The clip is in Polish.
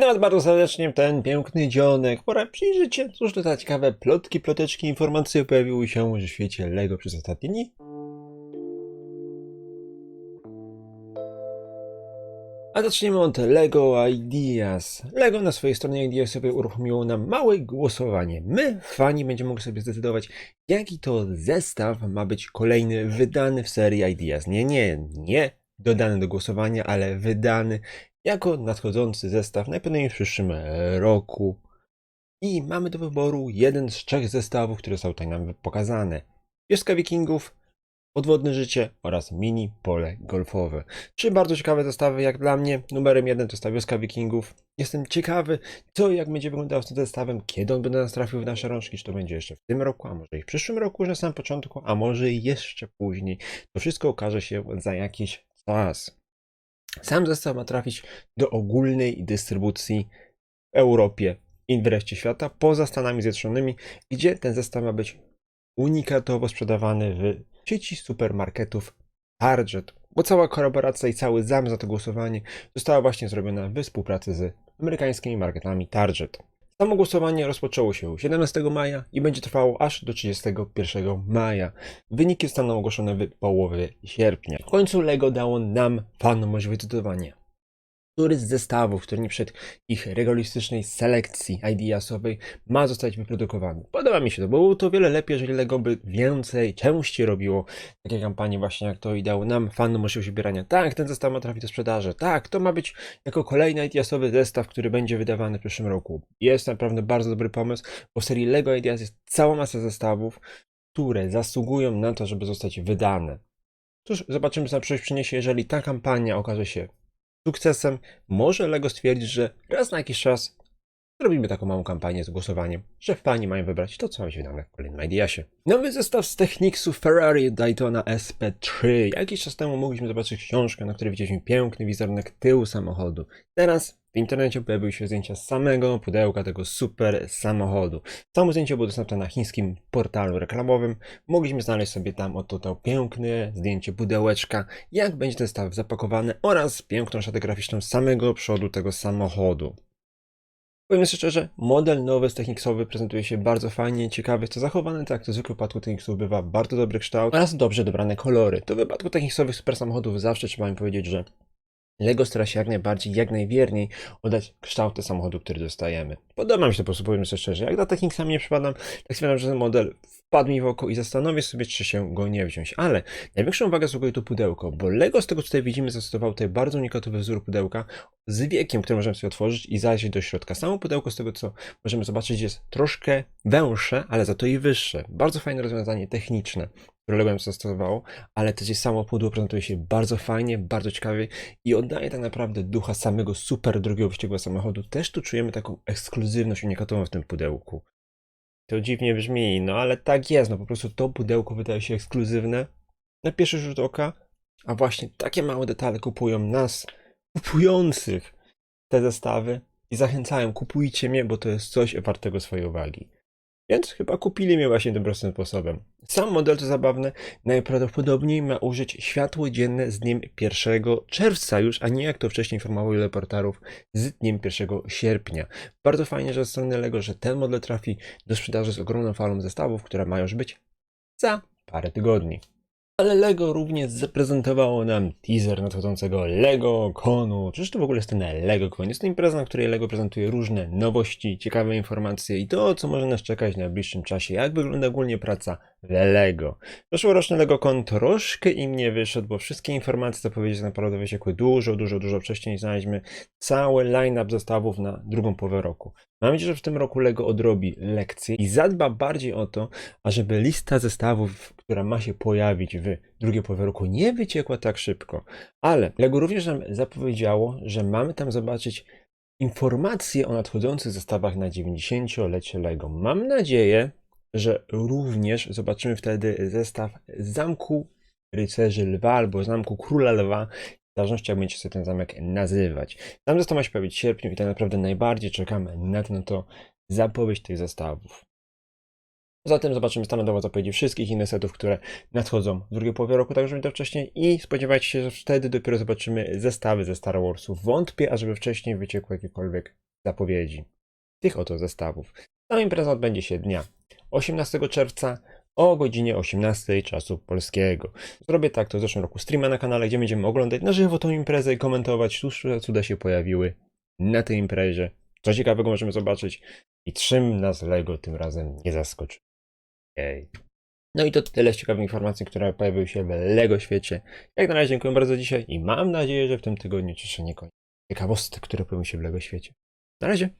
Witam Was bardzo serdecznie ten piękny dzionek. Pora przyjrzeć się, cóż to za ciekawe plotki, ploteczki, informacje pojawiły się w świecie LEGO przez ostatnie dni. A zaczniemy od LEGO Ideas. LEGO na swojej stronie Ideas sobie uruchomiło nam małe głosowanie. My, fani, będziemy mogli sobie zdecydować, jaki to zestaw ma być kolejny wydany w serii Ideas. Nie, nie, nie dodany do głosowania, ale wydany jako nadchodzący zestaw najpewniej w przyszłym roku. I mamy do wyboru jeden z trzech zestawów, które są tutaj nam pokazane. Wioska Wikingów, Podwodne życie oraz mini pole golfowe. Trzy bardzo ciekawe zestawy jak dla mnie. Numerem jeden to jest Wioska Wikingów. Jestem ciekawy, co jak będzie wyglądało z tym zestawem, kiedy on będzie nas trafił w nasze rączki, czy to będzie jeszcze w tym roku, a może i w przyszłym roku, już na samym początku, a może i jeszcze później. To wszystko okaże się za jakiś czas. Sam zestaw ma trafić do ogólnej dystrybucji w Europie i w reszcie świata, poza Stanami Zjednoczonymi, gdzie ten zestaw ma być unikatowo sprzedawany w sieci supermarketów Target. Bo cała kolaboracja i cały zamysł na to głosowanie została właśnie zrobiona we współpracy z amerykańskimi marketami Target. Samo głosowanie rozpoczęło się 17 maja i będzie trwało aż do 31 maja. Wyniki zostaną ogłoszone w połowie sierpnia. W końcu LEGO dało nam, fanom, możliwość decydowania. Który z zestawów, który nie przed ich rygorystycznej selekcji ideasowej ma zostać wyprodukowany. Podoba mi się to, bo było to wiele lepiej, jeżeli LEGO by więcej, częściej robiło takie kampanie właśnie jak to i nam, fanom możliwość wybierania. Tak, ten zestaw ma trafić do sprzedaży. Tak, to ma być jako kolejny ideasowy zestaw, który będzie wydawany w przyszłym roku. Jest naprawdę bardzo dobry pomysł, bo w serii LEGO Ideas jest cała masa zestawów, które zasługują na to, żeby zostać wydane. Cóż, zobaczymy co na przyszłość przyniesie, jeżeli ta kampania okaże się sukcesem. Może LEGO stwierdzić, że raz na jakiś czas zrobimy taką małą kampanię z głosowaniem, że fani mają wybrać to, co ma wydane w kolejnym Ideasie. Nowy zestaw z Technicsu Ferrari Daytona SP3. Jakiś czas temu mogliśmy zobaczyć książkę, na której widzieliśmy piękny wizerunek tyłu samochodu. Teraz w internecie pojawiły się zdjęcia samego pudełka tego super samochodu. Samo zdjęcie było dostępne na chińskim portalu reklamowym. Mogliśmy znaleźć sobie tam oto to piękne zdjęcie pudełeczka, jak będzie ten zestaw zapakowany oraz piękną szatę graficzną samego przodu tego samochodu. Powiem szczerze, model nowy z Technicsowy prezentuje się bardzo fajnie, ciekawy, jest to zachowane tak, to zwykle w wypadku Technicsów bywa bardzo dobry kształt oraz dobrze dobrane kolory. To w wypadku Technicsowych super samochodów zawsze trzeba mi powiedzieć, że LEGO stara się jak najbardziej, jak najwierniej oddać kształty samochodu, który dostajemy. Podoba mi się to po prostu, powiem sobie szczerze. Jak dla Technicsa nie przypadam, tak stwierdzam, że ten model wpadł mi w oko i zastanowię sobie, czy się go nie wziąć. Ale największą uwagę zasługuje tu pudełko, bo LEGO z tego, co tutaj widzimy, zastosował tutaj bardzo unikatowy wzór pudełka z wiekiem, który możemy sobie otworzyć i zajrzeć do środka. Samo pudełko z tego, co możemy zobaczyć, jest troszkę węższe, ale za to i wyższe. Bardzo fajne rozwiązanie techniczne LEGO zastosowało, ale też samo pudło prezentuje się bardzo fajnie, bardzo ciekawie i oddaje tak naprawdę ducha samego super drogiego wyścigowego samochodu. Też tu czujemy taką ekskluzywność unikatową w tym pudełku. To dziwnie brzmi, no ale tak jest, no po prostu to pudełko wydaje się ekskluzywne na pierwszy rzut oka, a właśnie takie małe detale kupują nas, kupujących te zestawy i zachęcają, kupujcie mnie, bo to jest coś wartego swojej uwagi. Więc chyba kupili mnie właśnie tym prostym sposobem. Sam model to zabawne, najprawdopodobniej ma użyć światło dzienne z dniem 1 czerwca już, a nie jak to wcześniej informowało wiele portarów z dniem 1 sierpnia. Bardzo fajnie, że ze strony LEGO, że ten model trafi do sprzedaży z ogromną falą zestawów, która ma już być za parę tygodni. Ale LEGO również zaprezentowało nam teaser nadchodzącego LEGO Konu. Czyż to w ogóle jest ten LEGO Kon? Jest to impreza, na której LEGO prezentuje różne nowości, ciekawe informacje i to, co może nas czekać w najbliższym czasie. Jak wygląda ogólnie praca LEGO. Zeszłoroczny LEGO Con troszkę im nie wyszedł, bo wszystkie informacje, zapowiedzi naprawdę wyciekły dużo, dużo, dużo wcześniej. Znaleźliśmy cały line-up zestawów na drugą połowę roku. Mam nadzieję, że w tym roku LEGO odrobi lekcję i zadba bardziej o to, ażeby lista zestawów, która ma się pojawić w drugiej połowie roku, nie wyciekła tak szybko. Ale LEGO również nam zapowiedziało, że mamy tam zobaczyć informacje o nadchodzących zestawach na 90-lecie LEGO. Mam nadzieję, że również zobaczymy wtedy zestaw Zamku Rycerzy Lwa albo Zamku Króla Lwa, zależności jak będzie się ten zamek nazywać. Sam zestaw ma się pojawić w sierpniu i tak naprawdę najbardziej czekamy na to, na to zapowiedź tych zestawów. Zatem zobaczymy standardowo zapowiedzi wszystkich innych setów, które nadchodzą w drugiej połowie roku, tak jak to wcześniej i spodziewajcie się, że wtedy dopiero zobaczymy zestawy ze Star Warsów. Wątpię, ażeby wcześniej wyciekły jakiekolwiek zapowiedzi tych oto zestawów. Sama impreza odbędzie się dnia 18 czerwca o godzinie 18 czasu polskiego. Zrobię tak, to w zeszłym roku streama na kanale, gdzie będziemy oglądać na żywo tą imprezę i komentować, cóż za cuda się pojawiły na tej imprezie. Co ciekawego możemy zobaczyć i czym nas LEGO tym razem nie zaskoczy. Jej. No i to tyle z ciekawych informacji, które pojawiły się w LEGO świecie. Jak na razie dziękuję bardzo dzisiaj i mam nadzieję, że w tym tygodniu jeszcze nie koniec ciekawostek, które pojawią się w LEGO świecie. Na razie.